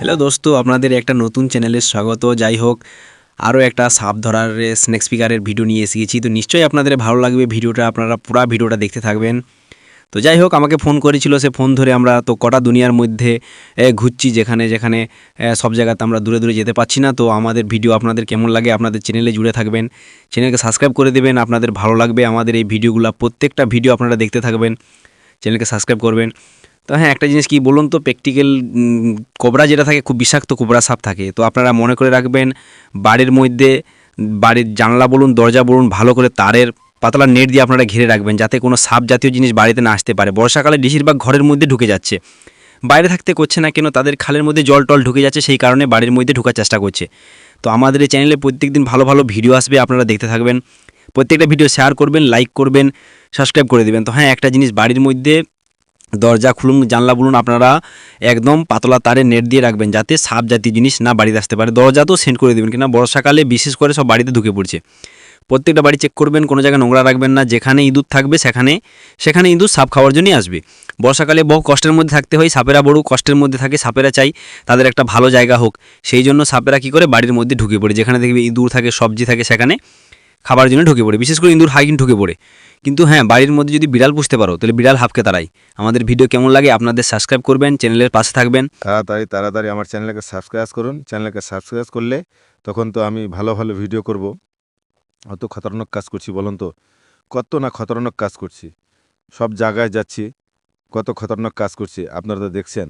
Hello দোস্ত, আপনাদের একটা নতুন চ্যানেলে স্বাগত। যাই হোক, আরও একটা সাপ ধরার স্নেক স্পিকারের ভিডিও নিয়ে এসে গেছি তো নিশ্চয়ই আপনাদের ভালো লাগবে ভিডিওটা, আপনারা পুরো ভিডিওটা দেখতে থাকবেন। তো যাই হোক, আমাকে ফোন করেছিল, সে ফোন ধরে আমরা তো কটা দুনিয়ার মধ্যে ঘুরছি যেখানে যেখানে সব জায়গাতে আমরা দূরে দূরে যেতে পারছি না। তো আমাদের ভিডিও আপনাদের কেমন লাগে, আপনাদের চ্যানেলে জুড়ে থাকবেন। চ্যানেলকে সাবস্ক্রাইব করে দেবেন, আপনাদের ভালো লাগবে। আমাদের এই ভিডিওগুলো প্রত্যেকটা ভিডিও আপনারা দেখতে থাকবেন। চ্যানেলকে সাবস্ক্রাইব করবেন। তো হ্যাঁ একটা জিনিস কি বলুন তো প্র্যাকটিক্যাল কোবরা যেটা থাকে খুব বিষাক্ত কোবরা সাপ থাকে। তো আপনারা মনে করে রাখবেন, বাড়ির মধ্যে, বাড়ির জানলা বলুন, দরজা বলুন, ভালো করে তারের পাতলা নেট দিয়ে আপনারা ঘিরে রাখবেন যাতে কোনো সাপ জাতীয় জিনিস বাড়িতে না আসতে পারে। বর্ষাকালে বেশিরভাগ ঘরের মধ্যে ঢুকে যাচ্ছে। বাইরে থাকতে করছে না কেন, তাদের খালের মধ্যে জল টল ঢুকে যাচ্ছে, সেই কারণে বাড়ির মধ্যে ঢোকার চেষ্টা করছে। তো আমাদের এই চ্যানেলে প্রত্যেকদিন ভালো ভালো ভিডিও আসবে, আপনারা দেখতে থাকবেন। প্রত্যেকটা ভিডিও শেয়ার করবেন লাইক করবেন সাবস্ক্রাইব করে দেবেন। তো হ্যাঁ একটা জিনিস বাড়ির মধ্যে দরজা খুলুন, জানলা বলুন, আপনারা একদম পাতলা তারে নেট দিয়ে রাখবেন যাতে সাপ জাতীয় জিনিস না বাড়িতে আসতে পারে। দরজা তো সেন্ড করে দেবেন কিনা বর্ষাকালে বিশেষ করে সব বাড়িতে ঢুকে পড়ছে। প্রত্যেকটা বাড়ি চেক করবেন, কোনো জায়গায় নোংরা রাখবেন না, যেখানে ইঁদুর থাকবে সেখানে সেখানে ইঁদুর সাপ খাওয়ার জন্যই আসবে। বর্ষাকালে বহু কষ্টের মধ্যে থাকতে হয়, সাপেরা বড় কষ্টের মধ্যে থাকে, সাপেরা চাই তাদের একটা ভালো জায়গা হোক। সেই জন্য সাপেরা কী করে? বাড়ির মধ্যে ঢুকে পড়ে, যেখানে দেখবে ইঁদুর থাকে, সবজি থাকে, সেখানে খাবার জন্য ঢুকে পড়ে। বিশেষ করে ইঁদুর হাইকিন ঢুকে পড়ে। কিন্তু হ্যাঁ বাড়ির মধ্যে যদি বিড়াল পুষতে পারো, তাহলে বিড়াল হাফকে তারাই আমাদের ভিডিও কেমন লাগে আপনাদের সাবস্ক্রাইব করবেন চ্যানেলের পাশে থাকবেন। তাড়াতাড়ি তাড়াতাড়ি আমার চ্যানেলকে সাবস্ক্রাইব করুন। চ্যানেলকে সাবস্ক্রাইব করলে তখন তো আমি ভালো ভালো ভিডিও করব। অত খতরনাক কাজ করছি বলুন তো? কত না খতরনাক কাজ করছি? সব জায়গায় যাচ্ছি, কত খতরনাক কাজ করছি, আপনারা তো দেখছেন।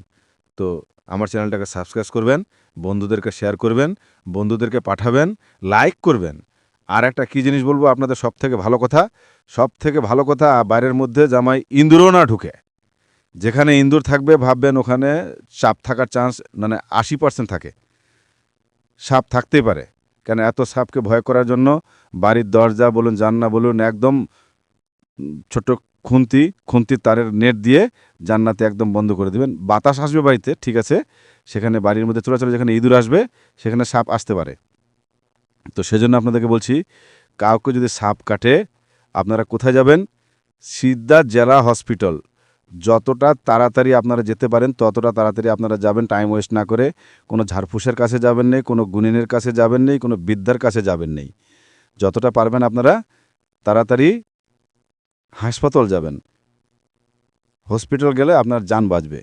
তো আমার চ্যানেলটাকে সাবস্ক্রাইব করবেন, বন্ধুদেরকে শেয়ার করবেন, বন্ধুদেরকে পাঠাবেন লাইক করবেন। আর একটা কী জিনিস বলব, আপনাদের সব থেকে ভালো কথা? সব থেকে ভালো কথা, বাইরের মধ্যে জামাই ইঁদুরও না ঢুকে। যেখানে ইঁদুর থাকবে, ভাববেন ওখানে সাপ থাকার চান্স মানে আশি পার্সেন্ট থাকে। সাপ থাকতেই পারে। কেন এত সাপকে ভয় করার জন্য বাড়ির দরজা বলুন জান্না বলুন, একদম ছোট খুন্তি, খুন্তির তারের নেট দিয়ে জান্নাতে একদম বন্ধ করে দেবেন। বাতাস আসবে বাড়িতে, ঠিক আছে? সেখানে বাড়ির মধ্যে চলাচলে যেখানে ইঁদুর আসবে, সেখানে সাপ আসতে পারে। তো সেজন্য আপনাদেরকে বলছি, কাউকে যদি সাপ কাটে, আপনারা কোথায় যাবেন? সিদ্ধা জেলা হসপিটাল। যতটা তাড়াতাড়ি আপনারা যেতে পারেন, ততটা তাড়াতাড়ি আপনারা যাবেন টাইম ওয়েস্ট না করে। কোনো ঝাড়ফুসের কাছে যাবেন নেই, কোনো গুনিনের কাছে যাবেন নেই, কোনো বিদ্যার কাছে যাবেন নেই। যতটা পারবেন আপনারা তাড়াতাড়ি হাসপাতাল যাবেন। হসপিটাল গেলে আপনার যান বাঁচবে।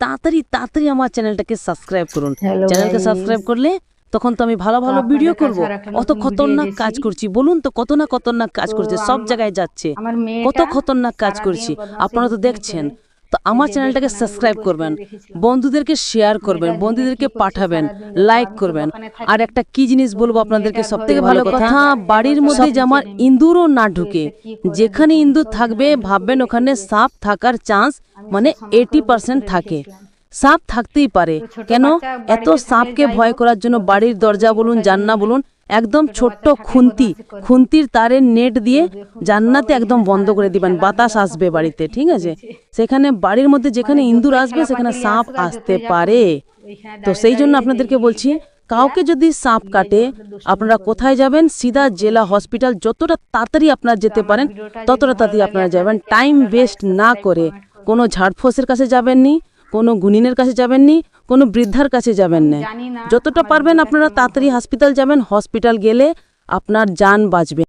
তাড়াতাড়ি তাড়াতাড়ি আমার চ্যানেলটাকে সাবস্ক্রাইব করুন। চ্যানেলকে সাবস্ক্রাইব করলে তখন তো আমি ভালো ভালো ভিডিও করব। অত খতরনাক কাজ করছি বলুন তো কত না খতরনাক কাজ করছে সব জায়গায় যাচ্ছে। কত খতরনাক কাজ করছি। আপনারা তো দেখছেন। তো আমার চ্যানেলটাকে সাবস্ক্রাইব করবেন বন্ধুদেরকে শেয়ার করবেন বন্ধুদেরকে পাঠাবেন লাইক করবেন আর একটা কি জিনিস বলব আপনাদেরকে সব থেকে ভালো কথা বাড়ির মধ্যে যেমন ইন্দুরও ইঁদুরও না ঢুকে যেখানে ইন্দুর ইঁদুর থাকবে ভাববেন ওখানে। সাপ থাকার চান্স মানে এইটি পার্সেন্ট থাকে। সাপ থাকতেই পারে। কেন? এত সাপকে ভয় করার জন্য বাড়ির দরজা বলুন জান্না বলুন একদম ছোট্ট খুন্তি খুন্তির তারের নেট দিয়ে জান্নাতে একদম বন্ধ করে দিবেন বাতাস আসবে বাড়িতে ঠিক আছে? সেখানে বাড়ির মধ্যে যেখানে ইন্দুর আসবে সেখানে সাপ আসতে পারে। তো সেই জন্য আপনাদেরকে বলছি কাউকে যদি সাপ কাটে আপনারা কোথায় যাবেন? সিধা জেলা হসপিটাল যতটা তাড়াতাড়ি আপনারা যেতে পারেন ততটা তাড়াতাড়ি আপনারা যাবেন। টাইম ওয়েস্ট না করে কোনো ঝাড়ফোসের কাছে যাবেননি। কোনো গুনিনের কাছে যাবেননি কোনো বৃদ্ধার কাছে যাবেন না যতটা পারবেন আপনারা তাড়াতাড়ি হসপিটাল যাবেন হসপিটাল গেলে আপনার যান বাঁচবে।